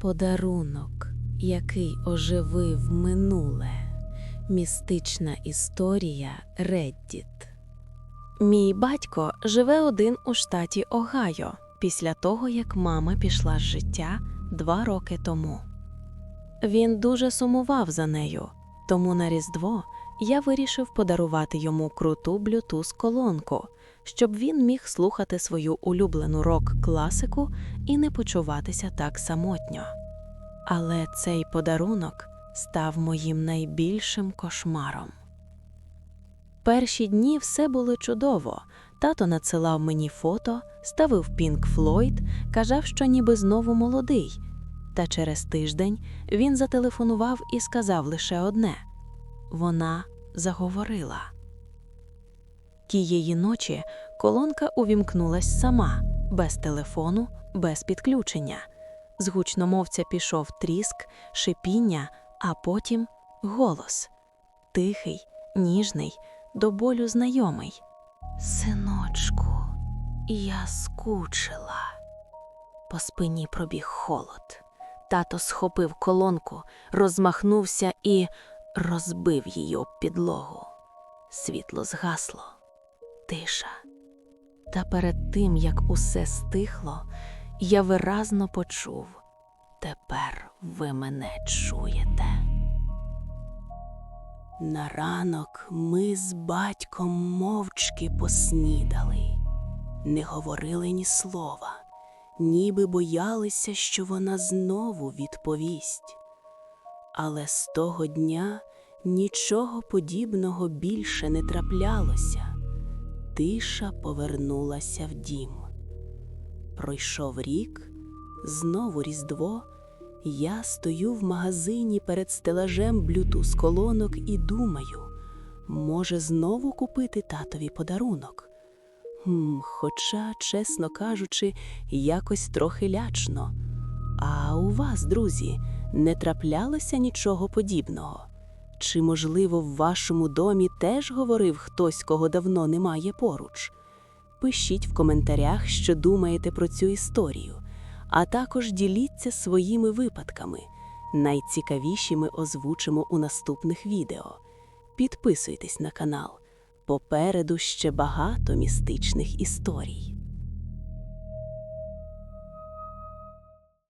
Подарунок, який оживив минуле. Містична історія Реддіт. Мій батько живе один у штаті Огайо після того, як мама пішла з життя два роки тому. Він дуже сумував за нею, тому на Різдво я вирішив подарувати йому круту Bluetooth колонку, щоб він міг слухати свою улюблену рок-класику і не почуватися так самотньо. Але цей подарунок став моїм найбільшим кошмаром. Перші дні все було чудово. Тато надсилав мені фото, ставив Пінк Флойд, казав, що ніби знову молодий. Та через тиждень він зателефонував і сказав лише одне вона заговорила. Тієї ночі колонка увімкнулась сама, без телефону, без підключення. З гучномовця пішов тріск, шипіння, а потім голос тихий, ніжний, до болю знайомий. Синочку, я скучила. По спині пробіг холод. Тато схопив колонку, розмахнувся і розбив її об підлогу. Світло згасло, тиша. Та перед тим, як усе стихло, я виразно почув тепер ви мене чуєте. На ранок ми з батьком мовчки поснідали, не говорили ні слова, ніби боялися, що вона знову відповість. Але з того дня нічого подібного більше не траплялося. Тиша повернулася в дім. Пройшов рік, знову Різдво. Я стою в магазині перед стелажем блютуз колонок і думаю, може знову купити татові подарунок. Хоча, чесно кажучи, якось трохи лячно. А у вас, друзі, не траплялося нічого подібного? Чи, можливо, в вашому домі теж говорив хтось, кого давно немає поруч? Пишіть в коментарях, що думаєте про цю історію а також діліться своїми випадками. Найцікавіші ми озвучимо у наступних відео. Підписуйтесь на канал. Попереду ще багато містичних історій.